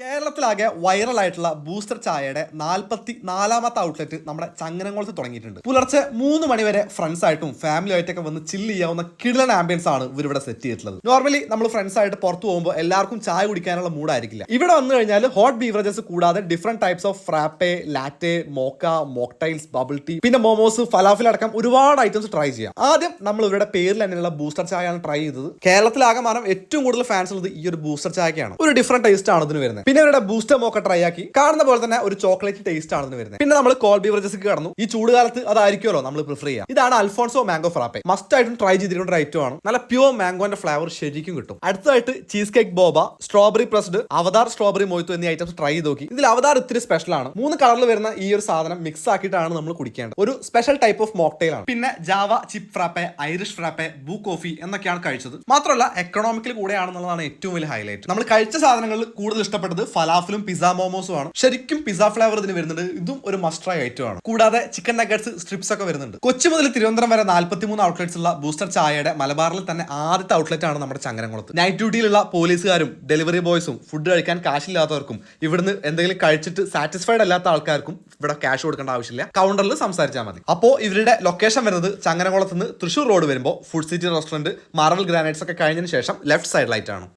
കേരളത്തിലാകെ വൈറലായിട്ടുള്ള booster ചായയുടെ നാൽപ്പത്തി നാലാമത്തെ ഔട്ട്ലെറ്റ് നമ്മുടെ ചങ്ങനംകുളത്ത് തുടങ്ങിയിട്ടുണ്ട്. പുലർച്ചെ മൂന്ന് മണിവരെ ഫ്രണ്ട്സ് ആയിട്ടും ഫാമിലി ആയിട്ടൊക്കെ വന്ന് ചില്ല് ചെയ്യാവുന്ന കിടലൻ ആംബിയൻസ് ആണ് ഇവരിവിടെ സെറ്റ് ചെയ്തിട്ടുള്ളത്. നോർമലി നമ്മൾ ഫ്രണ്ട്സ് ആയിട്ട് പുറത്തു പോകുമ്പോൾ എല്ലാവർക്കും ചായ കുടിക്കാനുള്ള മൂഡായിരിക്കില്ല ഇവിടെ വന്നു കഴിഞ്ഞാൽ ഹോട്ട് ബീവറേജസ് കൂടാതെ different types of frappe latte mocha mocktails bubble tea പിന്നെ മോമോസ് ഫലാഫിൽ അടക്കം ഒരുപാട് ഐറ്റംസ് ട്രൈ ചെയ്യാം. ആദ്യം നമ്മൾ ഇവരുടെ പേരിൽ തന്നെയുള്ള ബൂസ്റ്റർ ചായയാണ് ട്രൈ ചെയ്തത്. കേരളത്തിലാകെ കേരളത്തിലാകമാനം ഏറ്റവും കൂടുതൽ ഫാൻസ് ഉള്ളത് ഈ ഒരു ബൂസ്റ്റർ ചായക്കാണ്. ഒരു ഡിഫറെന്റ് ടേസ്റ്റ് ആണ് ഇതിന് വരുന്നത്. പിന്നെ ഇവരുടെ ബൂസ്റ്റർ മോക്ക ട്രൈ ആക്കി. കാണുന്ന പോലെ തന്നെ ഒരു ചോക്ലേറ്റ് ടേസ്റ്റ് ആണെന്ന് വരുന്നത്. പിന്നെ നമ്മൾ കോൾ ബീവറേജസ് കടന്നു. ഈ ചൂടുകാലത്ത് അതായിരിക്കുമല്ലോ നമ്മൾ പ്രിഫർ ചെയ്യുക. ഇതാണ് അൽഫോൺസോ മാംഗോ ഫ്രാപ്പെ മസ്റ്റ് ആയിട്ടും ട്രൈ ചെയ്തിട്ടുണ്ട് ഐറ്റം ആണ്. നല്ല പ്യൂർ മാംഗോന്റെ ഫ്ലേവർ ശരിക്കും കിട്ടും. അടുത്തതായിട്ട് cheesecake boba strawberry pressed അവതാർ സ്ട്രോബെറി മൊയ്ത്തു എന്നീ ഐറ്റംസ് ട്രൈ ചെയ്ത് നോക്കി. ഇതിൽ അവതാർ ഇത്തിരി സ്പെഷ്യൽ ആണ്. മൂന്ന് കളറിൽ വരുന്ന ഈ ഒരു സാധനം മിക്സ് ആക്കിയിട്ടാണ് നമ്മൾ കുടിക്കേണ്ടത്. ഒരു സ്പെഷ്യൽ ടൈപ്പ് ഓഫ് മോക്ടെയിൽ ആണ്. പിന്നെ Java chip frappe Irish frappe ബൂ coffee എന്നൊക്കെയാണ് കഴിച്ചത്. മാത്രമല്ല എക്കണോമിക്കൽ കൂടെയാണെന്നുള്ളതാണ് ഏറ്റവും വലിയ ഹൈലൈറ്റ് നമ്മൾ കഴിച്ച സാധനങ്ങളിൽ കൂടുതൽ ഇഷ്ടപ്പെട്ടത് ഫലാഫിലും പിസ മോമോസും ആണ്. ശരിക്കും പിസ ഫ്ലേവർ ഇതിന് വരുന്നുണ്ട്. ഇതും ഒരു മസ്റ്ററായ ആണ്. കൂടാതെ ചിക്കൻ നഗറ്റ്സ് സ്ട്രിപ്സ് ഒക്കെ വരുന്നുണ്ട്. കൊച്ചി മുതൽ തിരുവനന്തപുരം വരെ നാല്പത്തിമൂന്ന് ഔട്ട്ലെറ്റ്സ് ഉള്ള ബൂസ്റ്റർ ചായയുടെ മലബാറിൽ തന്നെ ആദ്യത്തെ ഔട്ട്ലെറ്റ് ആണ് നമ്മുടെ ചങ്ങരംകുളത്ത്. നൈറ്റ് ഡ്യൂട്ടിയിലുള്ള പോലീസുകാരും ഡെലിവറി ബോയ്സും ഫുഡ് കഴിക്കാൻ കാശില്ലാത്തവർക്കും ഇവിടുന്ന് എന്തെങ്കിലും കഴിച്ചിട്ട് സാറ്റിസ്ഫൈഡ് അല്ലാത്ത ആൾക്കാർക്കും ഇവിടെ ക്യാഷ് കൊടുക്കേണ്ട ആവശ്യമില്ല. കൗണ്ടറിൽ സംസാരിച്ചാൽ മതി. അപ്പോൾ ഇവരുടെ ലൊക്കേഷൻ വരുന്നത് ചങ്ങരംകുളത്ത് നിന്ന് തൃശ്ശൂർ റോഡ് വരുമ്പോൾ food city restaurant Marvel granites ഒക്കെ കഴിഞ്ഞതിന് ശേഷം ലെഫ്റ്റ് സൈഡിലായിട്ടാണ്